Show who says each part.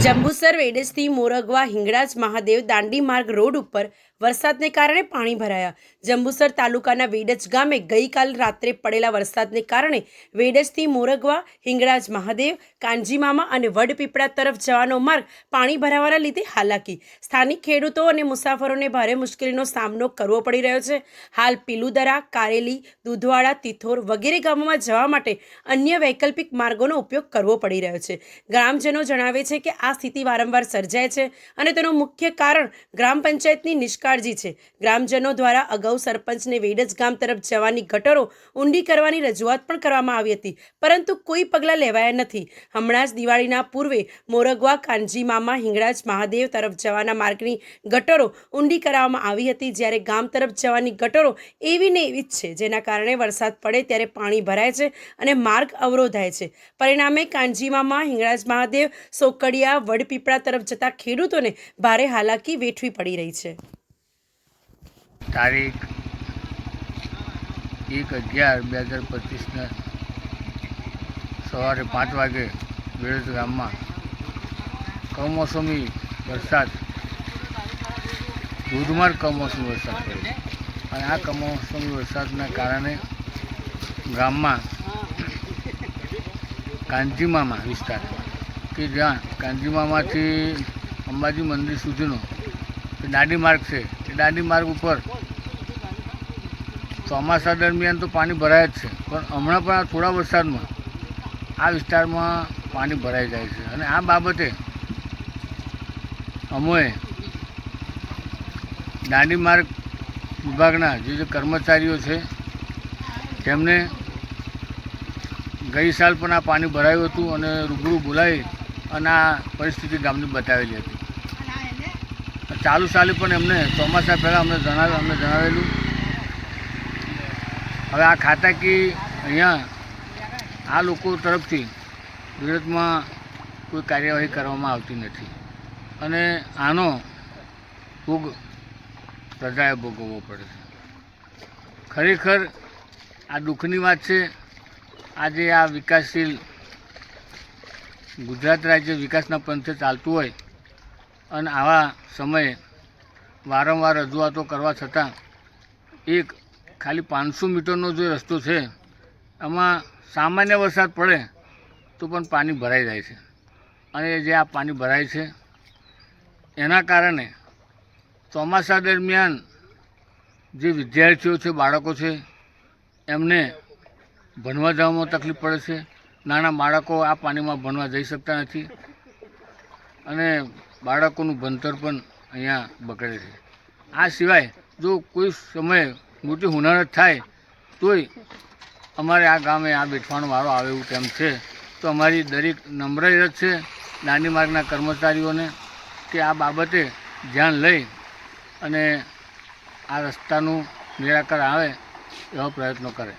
Speaker 1: જંબુસર વેડેસથી મોરગવા હિંગળાજ મહાદેવ દાંડી માર્ગ રોડ ઉપર વરસાદને કારણે પાણી ભરાયા. જંબુસર તાલુકાના વેડજ ગામે ગઈકાલ રાત્રે પડેલા વરસાદને કારણે વેડજથી મોરગવા, હિંગળાજ મહાદેવ કાંજીમામા અને વડપીપળા તરફ જવાનો માર્ગ પાણી ભરાવાના લીધે હાલાકી. સ્થાનિક ખેડૂતો અને મુસાફરોને ભારે મુશ્કેલીનો સામનો કરવો પડી રહ્યો છે. હાલ પીલુદરા, કારેલી, દૂધવાડા, તિથોર વગેરે ગામોમાં જવા માટે અન્ય વૈકલ્પિક માર્ગોનો ઉપયોગ કરવો પડી રહ્યો છે. ગ્રામજનો જણાવે છે કે આ સ્થિતિ વારંવાર સર્જાય છે અને તેનું મુખ્ય કારણ ગ્રામ પંચાયતની નિષ્કાળજી છે. ગ્રામજનો દ્વારા અગાઉ સરપંચને વેડજ ગામ તરફ જવાની ગટરો ઊંડી કરવાની રજૂઆત પણ કરવામાં આવી હતી, પરંતુ કોઈ પગલાં લેવાયા નથી. હમણાં જ દિવાળીના પૂર્વે મોરગવા, કાનજી મામા, હિંગળાજ મહાદેવ તરફ જવાના માર્ગની ગટરો ઊંડી કરાવવામાં આવી હતી, જ્યારે ગામ તરફ જવાની ગટરો એવી ને એવી જ છે, જેના કારણે વરસાદ પડે ત્યારે પાણી ભરાય છે અને માર્ગ અવરોધાય છે. પરિણામે કાનજીમામાં હિંગળાજ મહાદેવ, સોકડિયા, વડપીપળા તરફ જતા ખેડૂતોને ભારે હાલાકી વેઠવી પડી રહી છે.
Speaker 2: તારીખ એક અગિયાર બે હજાર પચીસને સવારે પાંચ વાગે વેળજ ગામમાં કમોસમી વરસાદ, ધોધમાર કમોસમી વરસાદ પડ્યો અને આ કમોસમી વરસાદના કારણે ગામમાં કાંજીમામા વિસ્તાર કે જ્યાં કાંજીમામાથી અંબાજી મંદિર સુધીનો દાંડી માર્ગ છે દાંડી માર્ગ ઉપર. ચોમાસા દરમિયાન તો પાણી ભરાય જ છે. પણ હમણાં પણ થોડા વરસાદમાં આ વિસ્તારમાં પાણી ભરાઈ જાય છે. અને આ બાબતે અમોએ દાંડી માર્ગ વિભાગના જે જે કર્મચારીઓ છે, તેમને ગઈ સાલ પણ આ પાણી ભરાયું હતું અને રૂબરૂ બોલાવી અને આ પરિસ્થિતિ ગામની બતાવેલી હતી. ચાલુ ચાલુ પણ એમને ચોમાસા પહેલાં અમને જણાવ્યું, અમને જણાવેલું. હવે આ ખાતાકી અહીંયા આ લોકો તરફથી વિરોધમાં કોઈ કાર્યવાહી કરવામાં આવતી નથી. અને આનો ભોગ પ્રજાએ ભોગવવો પડે છે. ખરેખર આ દુઃખની વાત છે, આજે આ વિકાસશીલ ગુજરાત રાજ્ય વિકાસના પંથે ચાલતું હોય અને આવા સમયે વારંવાર રજૂઆતો કરવા છતાં એક ખાલી પાંચસો મીટરનો જે રસ્તો છે, એમાં સામાન્ય વરસાદ પડે તો પણ પાણી ભરાઈ જાય છે. અને જે આ પાણી ભરાય છે, એના કારણે ચોમાસા દરમિયાન જે વિદ્યાર્થીઓ છે, બાળકો છે, એમને ભણવા જવામાં તકલીફ પડે છે. નાના બાળકો આ પાણીમાં ભણવા જઈ શકતા નથી. અને બાળકોનું ભણતર પણ અહીંયા બગડે છે. આ સિવાય જો કોઈ સમયે મોટી હુનારત થાય, તોય અમારે આ ગામે આ બેઠવાનો વારો આવે એવું તેમ છે. તો અમારી દરેક નમ્ર રજ છે દાંડી માર્ગના કર્મચારીઓને કે આ બાબતે ધ્યાન લઈ અને આ રસ્તાનું નિરાકરણ આવે એવા પ્રયત્નો કરે.